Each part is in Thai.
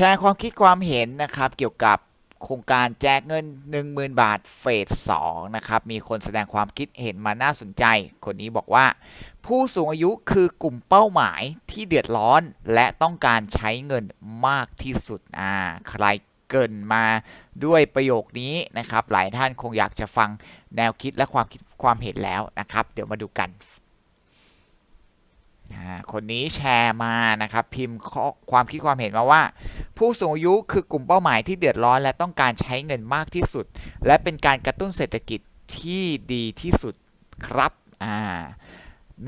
แชร์ความคิดความเห็นนะครับเกี่ยวกับโครงการแจกเงิน 10,000 บาทเฟส2นะครับมีคนแสดงความคิดเห็นมาน่าสนใจ คนนี้บอกว่า ผู้สูงอายุคือกลุ่มเป้าหมายที่เดือดร้อนและต้องการใช้เงินมากที่สุดอ่าใครเกินมาด้วยประโยคนี้นะครับ หลายท่านคงอยากจะฟังแนวคิดและความคิดความเห็นแล้วนะครับ เดี๋ยวมาดูกัน คนนี้แชร์มานะครับพิมพ์ความคิดความเห็นมาว่า ผู้สูงอายุคือกลุ่มเป้าหมายที่เดือดร้อน และต้องการใช้เงินมากที่สุด และเป็นการกระตุ้นเศรษฐกิจที่ดีที่สุดครับ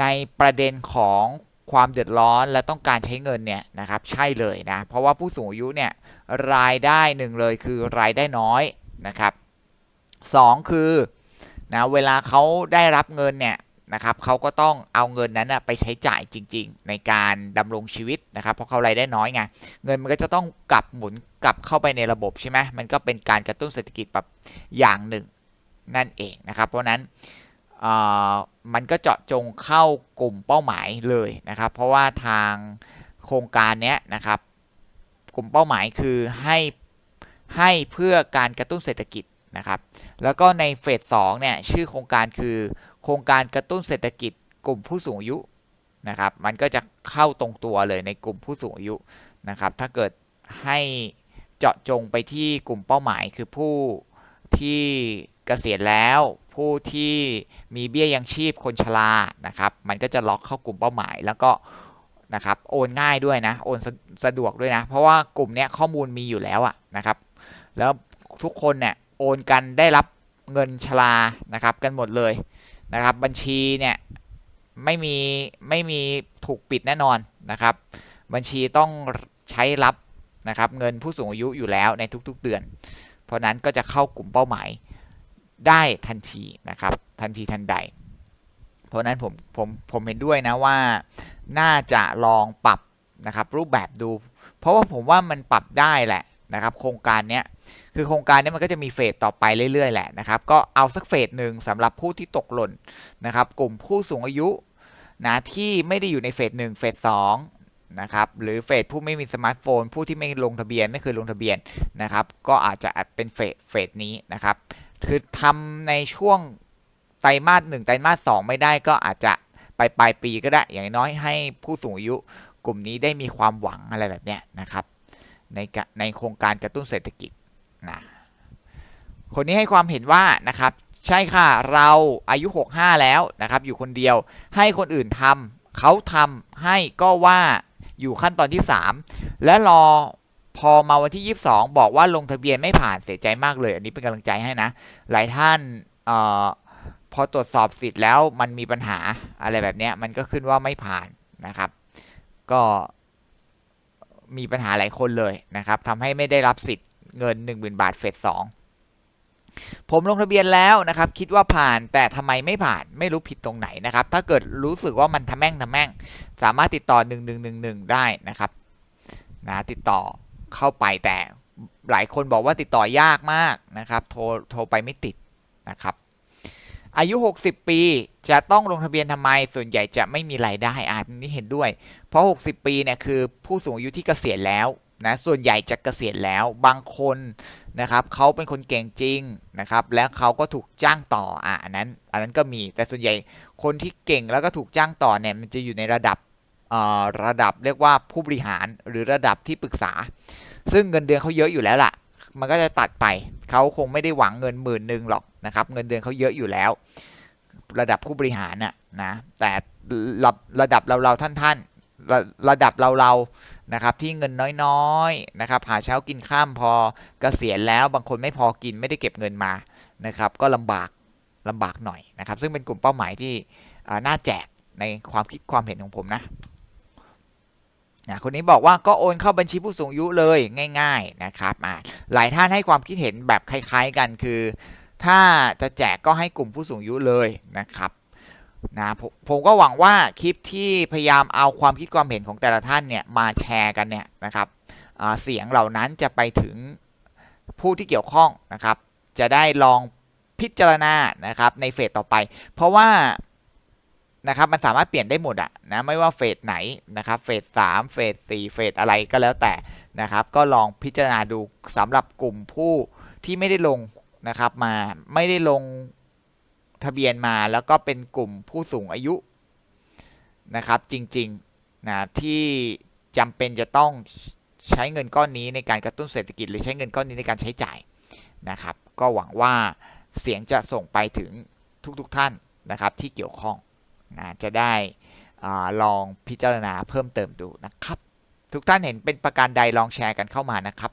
ในประเด็นของความเดือดร้อนและต้องการใช้เงินเนี่ยนะครับใช่เลยนะเพราะว่าผู้สูงอายุเนี่ยรายได้หนึ่งเลยคือรายได้น้อยนะครับสองคือนะเวลาเขาได้รับเงินเนี่ย นะครับเขาก็ต้องเอาเงินนั้นไปใช้จ่ายจริง ๆ ในการดำรงชีวิตนะครับ เพราะเขารายได้น้อยไงเงินมันก็จะต้องกลับหมุนกลับเข้าไปในระบบใช่ไหมมันก็เป็นการกระตุ้นเศรษฐกิจแบบอย่างหนึ่งนั่นเองนะครับ เพราะนั้นมันก็เจาะจงเข้ากลุ่มเป้าหมายเลยนะครับ เพราะว่าทางโครงการนี้นะครับ กลุ่มเป้าหมายคือให้ให้เพื่อการกระตุ้นเศรษฐกิจนะครับ แล้วก็ในเฟสสองเนี่ยชื่อโครงการคือ โครงการกระตุ้นเศรษฐกิจกลุ่มผู้สูงอายุนะครับ มันก็จะเข้าตรงตัวเลยในกลุ่มผู้สูงอายุนะครับ ถ้าเกิดให้เจาะจงไปที่กลุ่มเป้าหมายคือผู้ที่เกษียณแล้ว ผู้ที่มีเบี้ยยังชีพคนชรานะครับ มันก็จะล็อกเข้ากลุ่มเป้าหมายแล้วก็นะครับโอนง่ายด้วยนะโอนสสะดวกด้วยนะ เพราะว่ากลุ่มนี้ข้อมูลมีอยู่แล้วอะนะครับ แล้วทุกคนเนี่ยโอนกันได้รับเงินชรานะครับกันหมดเลย นะครับ บัญชีเนี่ยไม่มีไม่มีถูกปิดแน่นอนนะครับ บัญชีต้องใช้รับนะครับเงินผู้สูงอายุอยู่แล้วในทุกๆเดือน เพราะนั้นก็จะเข้ากลุ่มเป้าหมายได้ทันทีนะครับ ทันทีทันใด เพราะนั้นผมผมผมเห็นด้วยนะว่าน่าจะลองปรับนะครับรูปแบบดู เพราะว่าผมว่ามันปรับได้แหละนะครับ โครงการเนี้ย คือโครงการนี้มันก็จะมีเฟสต่อไปเรื่อยๆแหละนะครับก็เอาสักเฟสหนึ่งสำหรับผู้ที่ตกหล่นนะครับ กลุ่มผู้สูงอายุนะที่ไม่ได้อยู่ในเฟสหนึ่งเฟสสองนะครับหรือเฟสผู้ไม่มีสมาร์ทโฟน ผู้ที่ไม่ลงทะเบียนไม่เคยลงทะเบียนนะครับ ก็อาจจะเป็นเฟสเฟสนี้นะครับ คือทำในช่วงไตรมาสหนึ่งไตรมาสสองไม่ได้ก็อาจจะไปปลายปีก็ได้ อย่างน้อยให้ผู้สูงอายุกลุ่มนี้ได้มีความหวังอะไรแบบนี้นะครับในในโครงการกระตุ้นเศรษฐกิจ คนนี้ให้ความเห็นว่านะครับใช่ค่ะเราอายุ 65 แล้วนะครับอยู่คนเดียวให้คนอื่นทำเขาทำให้ก็ว่าอยู่ขั้นตอนที่ 3 และรอพอมาวันที่ 22 บอกว่าลงทะเบียนไม่ผ่านเสียใจมากเลย อันนี้เป็นกำลังใจให้นะ หลายท่านออพอตรวจสอบสิทธิ์แล้วมันมีปัญหาอะไรแบบนี้มันก็ขึ้นว่าไม่ผ่านนะครับ ก็มีปัญหาหลายคนเลยนะครับทำให้ไม่ได้รับสิทธิ์เงิน 10,000 บาทเฟส2 ผมลงทะเบียนแล้วนะครับ คิดว่าผ่านแต่ทำไมไม่ผ่านไม่รู้ผิดตรงไหนนะครับ ถ้าเกิดรู้สึกว่ามันทำแม่งทำแม่ง สามารถติดต่อ 1111 ได้นะครับนะติดต่อเข้าไปแต่หลายคนบอกว่าติดต่อยากมากนะครับ โทรโทรไปไม่ติดนะครับ อายุ 60 ปีจะต้องลงทะเบียนทำไม ส่วนใหญ่จะไม่มีรายได้อ่านนี้เห็นด้วย เพราะ 60 ปีเนี่ยคือผู้สูงอายุที่เกษียณแล้ว นะส่วนใหญ่จะเกษียณแล้วบางคนนะครับเขาเป็นคนเก่งจริงนะครับ แล้วเขาก็ถูกจ้างต่ออะอันนั้น อันนั้นก็มีแต่ส่วนใหญ่คนที่เก่งแล้วก็ถูกจ้างต่อเนี่ยมันจะอยู่ในระดับระดับเรียกว่าผู้บริหารหรือระดับที่ปรึกษา ซึ่งเงินเดือนเขาเยอะอยู่แล้วล่ะ มันก็จะตัดไปเขาคงไม่ได้หวังเงินหมื่นหนึ่งหรอกนะครับ เงินเดือนเขาเยอะอยู่แล้ว ระดับผู้บริหารน่ะนะแต่ระระดับเราเราท่านท่านระระดับเราเรา นะครับที่เงินน้อยๆนะครับหาเช้ากินข้ามพอเกษียณแล้วบางคนไม่พอกินไม่ได้เก็บเงินมานะครับก็ลำบากลำบากหน่อยนะครับ ซึ่งเป็นกลุ่มเป้าหมายที่น่าแจกในความคิดความเห็นของผมนะนะคนนี้บอกว่าก็โอนเข้าบัญชีผู้สูงอายุเลยง่าย ๆนะครับหลายท่านให้ความคิดเห็นแบบคล้าย ๆกันคือ ถ้าจะแจกก็ให้กลุ่มผู้สูงอายุเลยนะครับ นะผมผมก็หวังว่าคลิปที่พยายามเอาความคิดความเห็นของแต่ละท่านเนี่ยมาแชร์กันเนี่ยนะครับเสียงเหล่านั้นจะไปถึงผู้ที่เกี่ยวข้องนะครับ จะได้ลองพิจารณานะครับในเฟสต่อไป เพราะว่านะครับมันสามารถเปลี่ยนได้หมดอะนะไม่ว่าเฟสไหนนะครับเฟสสามเฟสสี่เฟสอะไรก็แล้วแต่นะครับ ก็ลองพิจารณาดูสำหรับกลุ่มผู้ที่ไม่ได้ลงนะครับมาไม่ได้ลง ทะเบียนมาแล้วก็เป็นกลุ่มผู้สูงอายุนะครับจริงๆนะที่จำเป็นจะต้องใช้เงินก้อนนี้ในการกระตุ้นเศรษฐกิจ หรือใช้เงินก้อนนี้ในการใช้จ่ายนะครับ ก็หวังว่าเสียงจะส่งไปถึงทุกๆทท่านนะครับที่เกี่ยวข้องนะจะได้อลองพิจารณาเพิ่มเติมดูนะครับ ทุกท่านเห็นเป็นประการใดลองแชร์กันเข้ามานะครับ